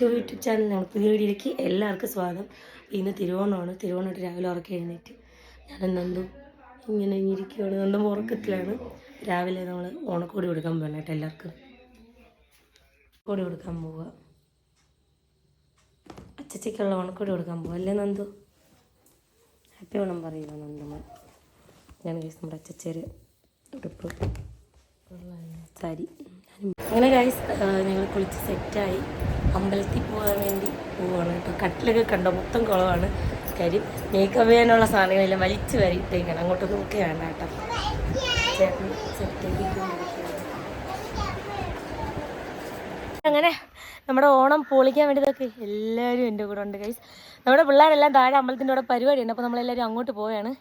To YouTube ഞങ്ങൾ പുതിയ വീഡിയോയിലേക്ക് എല്ലാവർക്കും സ്വാഗതം. ഇന്ന് തിരുവോണമാണ്. തിരുവോണമായിട്ട് രാവിലെ ഉറക്കം എഴുന്നേറ്റ് ഞാൻ നന്ദു ഇങ്ങനെ ഇരിക്കുകയാണ് നന്ദു ഉറക്കത്തിലാണ്. രാവിലെ നമ്മൾ ഓണക്കോടി കൊടുക്കാൻ പോകണം കേട്ടോ എല്ലാവർക്കും. കോടി കൊടുക്കാൻ പോവുക അച്ചച്ചയ്ക്കുള്ള ഓണക്കോടി കൊടുക്കാൻ പോവുക അല്ലേ നന്ദു? ഹാപ്പി ഓണം പറയുക നന്ദമ്മ ഞാൻ കേസ് നമ്മുടെ അച്ചച്ചേര് ഉടുപ്പ് സാരി അങ്ങനെ ഗൈസ് ഞങ്ങൾ കുളിച്ച് സെറ്റായി. അമ്പലത്തിൽ പോകാൻ വേണ്ടി പോവുകയാണ് കേട്ടോ. കട്ടിലൊക്കെ കണ്ടോ? മൊത്തം കുളമാണ്. കാര്യം മേക്കപ്പ് ചെയ്യാനുള്ള സാധനങ്ങളെല്ലാം വലിച്ചു വരിട്ടേക്കാണ് അങ്ങോട്ട് നോക്കുകയാണ് കേട്ടോ. അങ്ങനെ നമ്മുടെ ഓണം പൊളിക്കാൻ വേണ്ടിയതൊക്കെ എല്ലാവരും എന്റെ കൂടെ ഉണ്ട് ഗൈസ് നമ്മുടെ പിള്ളേരെല്ലാം താഴെ അമ്പലത്തിന്റെ കൂടെ പരിപാടിയുണ്ട്. അപ്പോൾ നമ്മളെല്ലാവരും അങ്ങോട്ട് പോവുകയാണ്.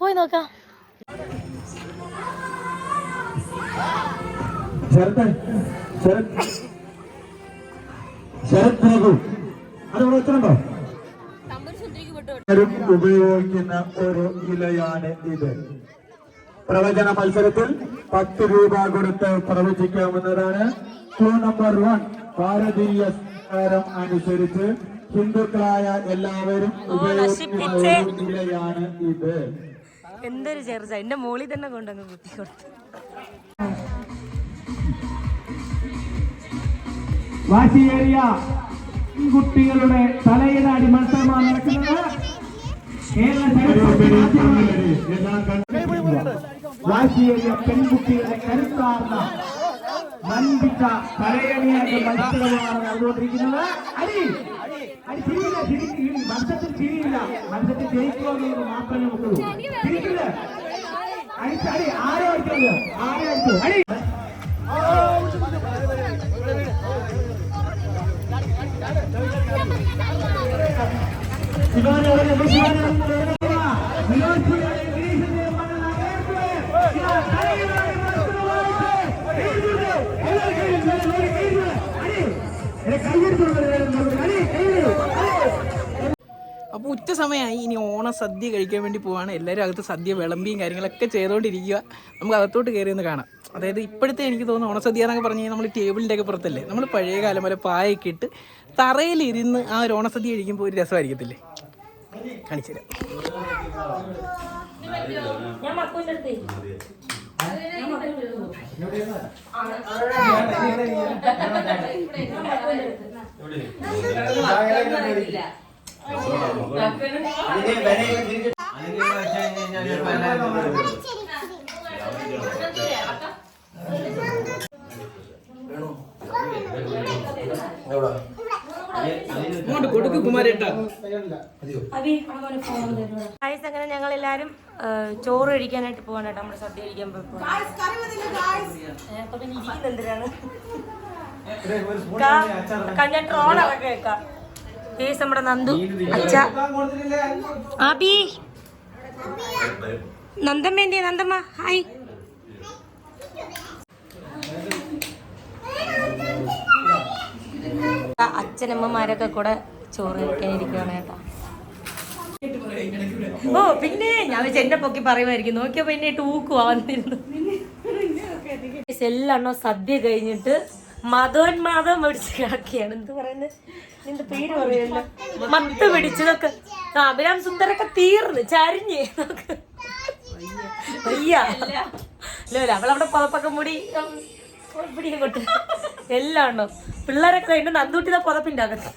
പോയി നോക്കാം. ശരത് ശരത്. ശരത് രഘു അതവിടെ എല്ലാവരും ഉപയോഗിക്കുന്ന ഒരു ഇലയാണ് ഇത്. പ്രവചന മത്സരത്തിൽ പത്ത് രൂപ കൊടുത്ത് പ്രവചിക്കാവുന്നതാണ്. ക്ലൂ നമ്പർ വൺ ഭാരതീയ സംസ്കാരം അനുസരിച്ച് ഹിന്ദുക്കളായ എല്ലാവരും ഉപയോഗിക്കുന്ന ഒരു ഇലയാണ് ഇത്. എന്തൊരു ചെറുച്ച എന്റെ മോളിൽ തന്നെ കൊണ്ടങ്ങ് കുത്തി കൊടുത്തു. വാശിയേറിയ കുട്ടികളുടെ തലയിലാടി മത്സരമാണ് നടക്കുന്നത് കേരള ചരിത്രത്തിൽ ആദ്യമായി വാശിയേറിയ പെൺകുട്ടികളുടെ കരുത്താർന്ന വൻപിച്ച തലയണിയായ മത്സരമാണ് നടന്നുകൊണ്ടിരിക്കുന്നത് അടി അടി തിരിയില്ല തിരിക്കില്ല മത്സരത്തിൽ തിരിയില്ല മത്സരത്തിൽ ജയിക്കുക എന്ന് മാത്രമേ നമുക്കുള്ളൂ തിരിക്കില്ല അടിച്ചടി ആരെ അടിച്ചത് ആരെ അടിച്ചു അടി അപ്പോൾ ഉച്ച സമയമായി. ഇനി ഓണ സദ്യ കഴിക്കാൻ വേണ്ടി പോവാണ്. എല്ലാവരും അകത്ത് സദ്യ വിളമ്പിയും കാര്യങ്ങളൊക്കെ ചെയ്തുകൊണ്ടിരിക്കുക നമുക്ക് അകത്തോട്ട് കയറി ഒന്ന് കാണാം. അതായത് ഇപ്പോഴത്തെ എനിക്ക് തോന്നുന്നു ഓണസദ്യ എന്നൊക്കെ പറഞ്ഞു കഴിഞ്ഞാൽ നമ്മൾ ടേബിളിന്റെ ഒക്കെ പുറത്തല്ലേ? നമ്മൾ പഴയ കാലം പോലെ പായൊക്കെ ഇട്ട് തറയിലിരുന്ന് ആ ഒരു ഓണസദ്യ കഴിക്കുമ്പോൾ ഒരു രസമായിരിക്കത്തില്ലേ? കാണിച്ചു തരാം മക്കളുടെ അടുത്തേ അങ്ങോട്ട് കൊടുക്ക് കുമാരേട്ടാ ഗായ്സ് അങ്ങനെ ഞങ്ങൾ എല്ലാരും ചോറ് കഴിക്കാനായിട്ട് പോകാൻ കേട്ടോ. നമ്മുടെ സദ്യ കഴിക്കാൻ പോയി ട്രോളൊക്കെ കേൾക്കാം. കേസ് നമ്മുടെ നന്ദു അച്ഛ. ആബി. നന്ദമ്മ എന്തിയാ? നന്ദമ്മ ഹായ് അച്ഛനമ്മമാരൊക്കെ കൂടെ ചോറ് കഴിക്കാനിരിക്കുകയാണ് കേട്ടോ. ഓ പിന്നെ ഞാൻ എന്നെ പൊക്കി പറയുമായിരിക്കും. നോക്കിയപ്പോ പിന്നെ ടൂക്കുവാ വന്നിരുന്നു എല്ലാണോ സദ്യ കഴിഞ്ഞിട്ട് മതോന്മാതം പിടിച്ച് കിടക്കുകയാണ് എന്ത് പറയുന്നത് നിന്റെ പേര് പറയുമല്ലോ മത്ത് പിടിച്ചതൊക്കെ. അഭിരാം സുന്ദരൊക്കെ തീർന്ന് ചരിഞ്ഞ്. നോക്ക്. വയ്യ. അല്ല അവളവിടെ പുതപ്പൊക്കെ മുടി പിടി ഇങ്ങോട്ട് എല്ലാം പിള്ളേരൊക്കെ അതിന്റെ നന്ദൂട്ടിയുടെ പുതപ്പിന്റെ അകത്ത്.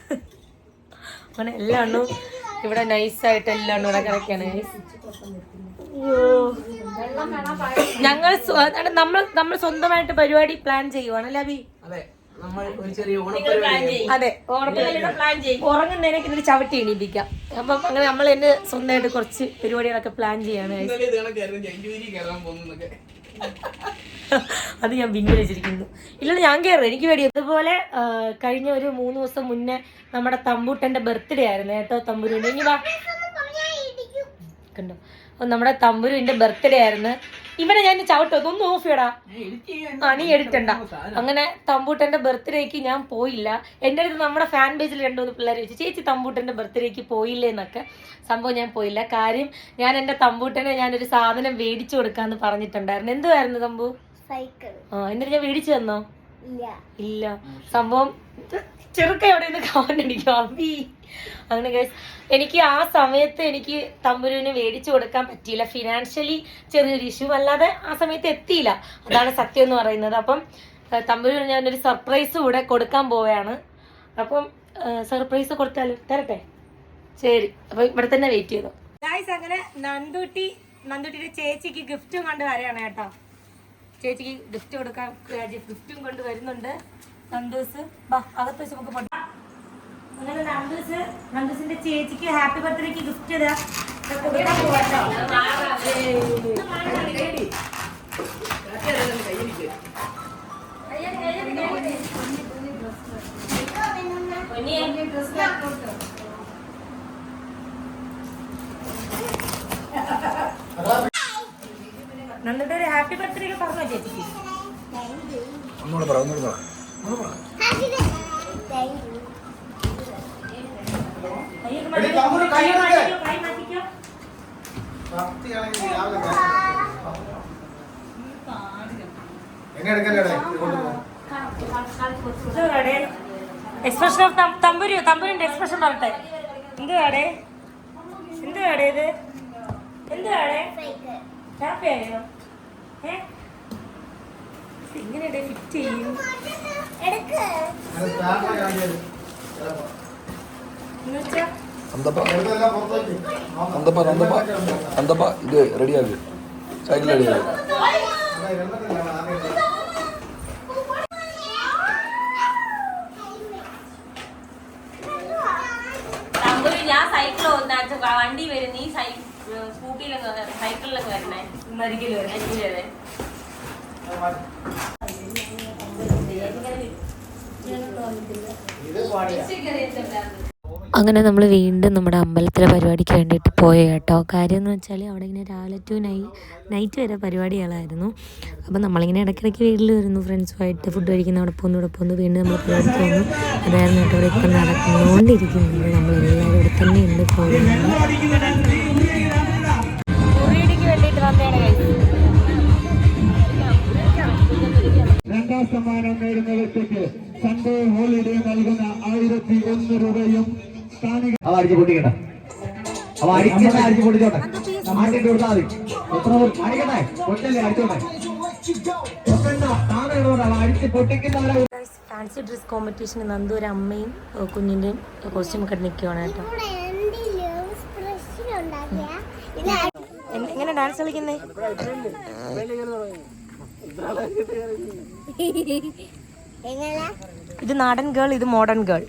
അങ്ങനെ എല്ലാം എണ്ണവും ഇവിടെ നൈസ് ആയിട്ട് എല്ലാം കൂടെ കിടക്കാണ് ഞങ്ങൾ നമ്മൾ നമ്മൾ സ്വന്തമായിട്ട് പരിപാടി പ്ലാൻ ചെയ്യുവാണ് ലവി അതെ നമ്മൾ ഒരു ചെറിയ ഓണപ്പരിപാടി അതെ ഉറങ്ങുന്നതിനൊക്കെ എന്നിട്ട് ചവിട്ടി എണീപ്പിക്കാം. അപ്പം അങ്ങനെ നമ്മൾ എന്നെ സ്വന്തമായിട്ട് കുറച്ച് പരിപാടികളൊക്കെ പ്ലാൻ ചെയ്യാണ് അത് ഞാൻ പിൻവലിച്ചിരിക്കുന്നു ഇല്ല ഞാൻ കയറും എനിക്ക് വേണ്ടി അതുപോലെ കഴിഞ്ഞ ഒരു മൂന്ന് ദിവസം മുന്നേ നമ്മുടെ തമ്പൂട്ടന്റെ ബർത്ത്ഡേ ആയിരുന്നു കേട്ടോ തമ്പുരുവിന്റെ. ഇനി വാ. കണ്ടോ? നമ്മുടെ തമ്പുരുവിന്റെ ബർത്ത്ഡേ ആയിരുന്നു. ഇവിടെ ഞാൻ ചവിട്ടോ. ഒന്ന് ഓഫ് ചെയ്യടാ. ആ നീ എടുത്തണ്ട അങ്ങനെ തമ്പൂട്ടന്റെ ബർത്ത്ഡേക്ക് ഞാൻ പോയില്ല. എന്റെ അടുത്ത് നമ്മുടെ ഫാൻ പേജിൽ രണ്ടു മൂന്ന് പിള്ളേർ വെച്ച് ചേച്ചി തമ്പൂട്ടന്റെ ബർത്ത്ഡേക്ക് പോയില്ലേ? എന്നൊക്കെ. സംഭവം ഞാൻ പോയില്ല. കാര്യം ഞാൻ എന്റെ തമ്പൂട്ടനെ ഞാൻ ഒരു സാധനം മേടിച്ചു കൊടുക്കാന്ന് പറഞ്ഞിട്ടുണ്ടായിരുന്നു. എന്തുവായിരുന്നു തമ്പു? സൈക്കിൾ. ആ എന്നിട്ട് ഞാൻ മേടിച്ചു തന്നോ? ഇല്ല. സംഭവം ചെറുക്ക എവിടെ നിന്ന് കമന്റ് അമ്മി അങ്ങനെ ഗൈസ് എനിക്ക് ആ സമയത്ത് എനിക്ക് തമ്പുരുവിന് മേടിച്ചു കൊടുക്കാൻ പറ്റിയില്ല. ഫിനാൻഷ്യലി ചെറിയൊരു ഇഷ്യൂ അല്ലാതെ ആ സമയത്ത് എത്തിയില്ല. അതാണ് സത്യം എന്ന് പറയുന്നത്. അപ്പം തമ്പുരുവിന് ഞാനൊരു സർപ്രൈസ് കൂടെ കൊടുക്കാൻ പോവുകയാണ്. അപ്പം സർപ്രൈസ് കൊടുത്താലും തരട്ടെ? ശരി. അപ്പൊ ഇവിടെ തന്നെ വെയിറ്റ് ചെയ്തു? ഗായ്സ് അങ്ങനെ നന്ദുട്ടി നന്ദുട്ടിയുടെ ചേച്ചിക്ക് ഗിഫ്റ്റും കൊണ്ട് വരെയാണ് കേട്ടോ. ചേച്ചിക്ക് ഗിഫ്റ്റ് കൊടുക്കാൻ ഗിഫ്റ്റും കൊണ്ട് വരുന്നുണ്ട്. നന്ദൂസ് ബാ അകത്ത് വെച്ച് നമുക്ക് അങ്ങനെ നന്ദൂസ് നന്ദൂസിന്റെ ചേച്ചിക്ക് ഹാപ്പി ബർത്ത്ഡേക്ക് ഗിഫ്റ്റ് ഇതാ. നന്ദുട്ടി ഒരു ഹാപ്പി ബർത്ത്ഡേക്ക് പറഞ്ഞോ ചേച്ചിക്ക്. ഒന്നുകൂടെ പറ. ഒന്നുകൂടെ പറ. എക്സ്പ്രഷൻ ഓഫ് തമ്പുരു തമ്പുരിന്റെ എക്സ്പ്രഷൻ പറട്ടെ എന്തുവാടേ എന്തുവാടേ ഇത്? എന്തുവാടേ ഹാപ്പി ആയോ? ഏ? ഇങ്ങനെ ഫിറ്റ് ചെയ്യും. എന്നുവെച്ചാ അന്തപ്പ. അന്തപ്പ അന്തപ്പ. അന്തപ്പ ഇത് റെഡിയാക്ക് സൈക്കിൾ റെഡിയാക്ക് ഞാൻ സൈക്കിൾ വണ്ടി വരും. നീ സ്കൂട്ടിയിലൊക്കെ സൈക്കിളിലൊക്കെ വരണേ. മരിക്കൽ വരെ. അരികിൽ വരെ. അങ്ങനെ നമ്മൾ വീണ്ടും നമ്മുടെ അമ്പലത്തിലെ പരിപാടിക്ക് വേണ്ടിയിട്ട് പോയ കേട്ടോ. കാര്യം എന്ന് വെച്ചാൽ അവിടെ ഇങ്ങനെ രാവിലെ ടു നൈ നൈറ്റ് വരെ പരിപാടികളായിരുന്നു. അപ്പം നമ്മളിങ്ങനെ ഇടയ്ക്കിടയ്ക്ക് വീട്ടിൽ വരുന്നു ഫ്രണ്ട്സുമായിട്ട് ഫുഡ് കഴിക്കുന്ന അവിടെ പോകുന്നു ഇവിടെ പോകുന്നു വീണ്ടും നമ്മൾ പരിപാടിക്ക് വന്നു. അതായിരുന്നു കേട്ടോ ഇവിടെ ഇപ്പം നടന്നുകൊണ്ടിരിക്കുന്നത്. നമ്മളെല്ലാവരും ഇവിടെ തന്നെ ഉണ്ട് പോകുന്നത്. രണ്ടാം സമ്മാനം നേടുന്ന വ്യക്തിക്ക് സൺഡേ ഹോളിഡേ നൽകുന്ന ആയിരത്തി ഒന്ന് രൂപയും അവ അടിച്ചു പൊട്ടിക്കട്ടെ. അവ അടിക്കട്ടെ അടിച്ചു പൊട്ടിച്ചോട്ടെ. മാറ്റിട്ട് കൊടുത്താൽ മതി. എത്ര അടിക്കട്ടെ. പൊട്ടല്ലേ അടിച്ചോട്ടെ. ഫാൻസി ഡ്രസ് കോമ്പറ്റീഷന് നന്ദു ഒരു അമ്മയും കുഞ്ഞിന്റെയും കോസ്റ്റ്യൂം ഒക്കെ നിൽക്കുകയാണ് കേട്ടോ. എങ്ങനെ ഡാൻസ് കളിക്കുന്നേ? ഇത് നാടൻ ഗേൾ ഇത് മോഡേൺ ഗേൾ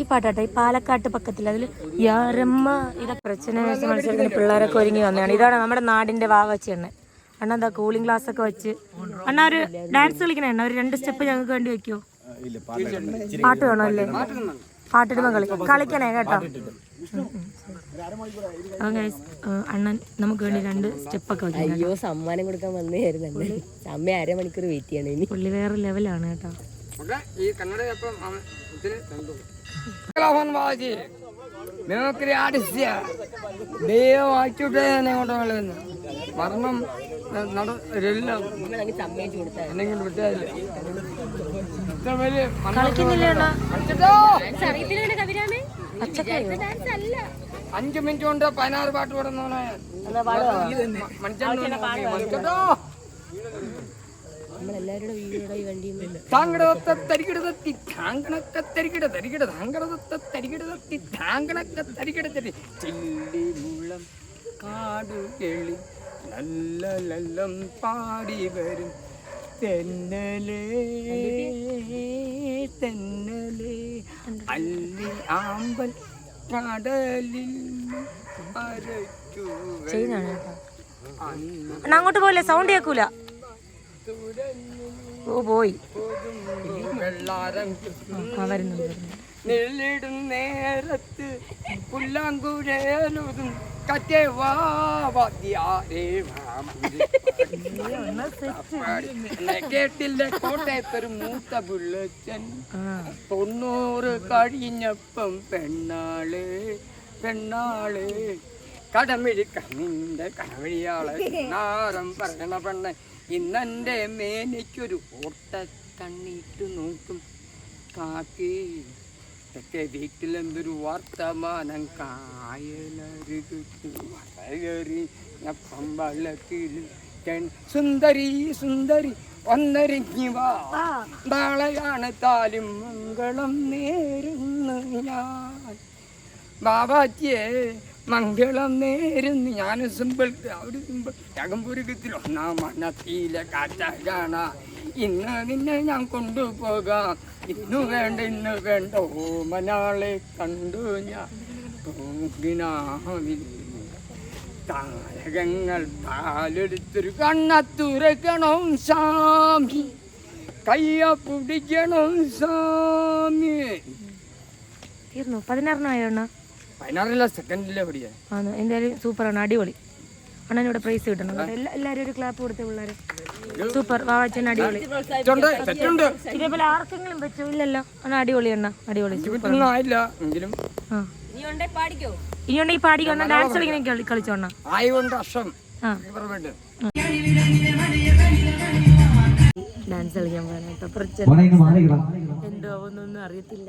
ഈ പാട്ടാട്ടെ ഈ പാലക്കാട്ട് പക്കത്തിൽ അതിൽ യാരമ്മ ഇതൊക്കെ പ്രശ്ന മത്സരത്തിന് പിള്ളേരൊക്കെ ഒരുങ്ങി വന്നതാണ്. ഇതാണ് നമ്മുടെ നാടിന്റെ വാവച്ചി എണ്ണ അണ്ണ എന്താ കൂളിംഗ് ഗ്ലാസ് ഒക്കെ വെച്ച്. അണ്ണ ഒരു ഡാൻസ് കളിക്കണ അണ്ണ ഒരു രണ്ട് സ്റ്റെപ്പ് ഞങ്ങൾക്ക് വേണ്ടി വെക്കോ? പാട്ട് വേണോ അല്ലേ പാട്ടിടുമ്പോ കളി കളിക്കണേ കേട്ടോ. അണ്ണൻ നമുക്ക് വേണ്ടി രണ്ട് സ്റ്റെപ്പ് ഒക്കെ വെക്കാം അയ്യോ സമ്മാനം കൊടുക്കാൻ വന്നതായിരുന്നു അമ്മ അരമണിക്കൂർ വെയിറ്റ് ചെയ്യണം ഇനി. പുള്ളി വേറെ ലെവലാണ് കേട്ടോ. മിമിക്രി ആർട്ടിസ്റ്റ് ദൈവം അയച്ചുവിട്ടേ മരണം എന്തെങ്കിലും വിട്ടാൽ ഇത്ര വലിയ കളിക്കുന്നില്ല അണ്ണാ കളിച്ചിട്ടോ അഞ്ചു മിനിറ്റ് കൊണ്ട് പതിനാറ് പാട്ട് പാടുന്നവനെ മനുഷ്യൻ ഈ വണ്ടിയിൽ താങ്കടത്തെ തരികിടത്തി താങ്കണക്ക തരികിട തരികിട താങ്കടത്തെ തരികിടത്തി താങ്കണക്ക തരികിട തരി ചില്ലി മുളം കാടുകളി നല്ല ലല്ലം പാടി വരും. തെന്നലേ തെന്നലേ അല്ലി ആമ്പൽ കടലിൽ അരയ്ക്കു അങ്ങോട്ട് പോലെ സൗണ്ട് കേൾക്കൂല. ഓ പോയി. നെല്ലിടും നേരത്ത് പുല്ലാങ്കുഴലും കറ്റേ കേട്ടില്ല? കോട്ടയത്തൊരു മൂത്ത പുള്ളച്ചൻ. തൊണ്ണൂറ് കഴിഞ്ഞപ്പം പെണ്ണാൾ പെണ്ണാൾ. കടമിഴി കണ്ണിന്റെ കടമിഴിയാളെ നാരം പറയണ പെണ്ണെ ഇന്നെന്റെ മേനിക്കൊരു ഓട്ട കണ്ണിട്ട് നോക്കും. കാക്കി തെക്കേ വീട്ടിലെന്തൊരു വർത്തമാനം? കായലരുകി പമ്പളക്കിൽ സുന്ദരി സുന്ദരി ഒന്നരിഞ്ഞി വാളയാണ് താലും മംഗളം നേരുന്നു ഞാൻ. ബാബാറ്റിയെ മംഗളം നേരുന്നു. ഞാൻ സിമ്പിൾ ഒരു സിമ്പിൾ അകമ്പുരുകത്തിൽ ഒന്നാം മണ്ണത്തിയിലെ കാറ്റ കാണാ ഇന്ന് നിന്നെ ഞാൻ കൊണ്ടുപോകാം. ഇന്നു വേണ്ട ഇന്ന് വേണ്ട. ഓമനാളെ കണ്ടു ഞാൻ. താരകങ്ങൾ പാലെടുത്തൊരു കണ്ണത്തുരക്കണം സാമി കയ്യ പിടിക്കണം സാമി തീർന്നു. പതിനാറിനായോ പതിനാറില്ല സെക്കൻഡിലെ പഠിക്കാൻ? ആണ് എന്തായാലും സൂപ്പറാണ് അടിപൊളി. അണ്ണനിവിടെ പ്രൈസ് കിട്ടണം കേട്ടോ. എല്ലാവരും ഒരു ക്ലാപ്പ് കൊടുത്ത പിള്ളേർ സൂപ്പർ വാവച്ചൻ അടിപൊളി. ഇതേപോലെ ആർക്കെങ്കിലും വെച്ചോ ഇല്ലല്ലോ. അണ്ണ അടിപൊളി അണ്ണ അടിപൊളി ഉണ്ടെ പാടിക്കോ? ഡാൻസ് കളിക്കണേ കളി കളിച്ചോണ്ണ ആയി കൊണ്ട് അഷം ആ. ഇവരുടെ ഡാൻസ് കളിക്കാൻ പോകാനായിട്ട് കുറച്ച് മോനെ ഇങ്ങ് മാറിക്കണം എന്തോ ഒന്നും അറിയത്തില്ല.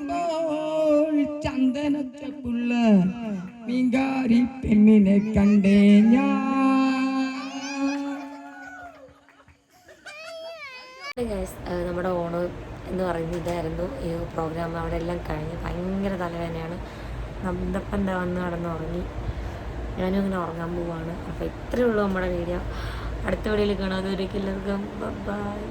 മീങ്കാരി പെണ്ണിനെ കണ്ടേ ഞാൻ നമ്മുടെ ഓണം എന്ന് പറയുന്നത് ഇതായിരുന്നു. ഈ പ്രോഗ്രാം അവിടെ എല്ലാം കഴിഞ്ഞ് ഭയങ്കര തലവേദനയാണ്. നന്ദപ്പം എന്താ വന്ന് ഉറങ്ങി ഞാനും ഇങ്ങനെ ഉറങ്ങാൻ പോവാണ്. അപ്പോൾ ഇത്രയേ ഉള്ളൂ നമ്മുടെ വീഡിയോ അടുത്ത വീഡിയോയിൽ കാണാതെ ഒരിക്കലും ബൈ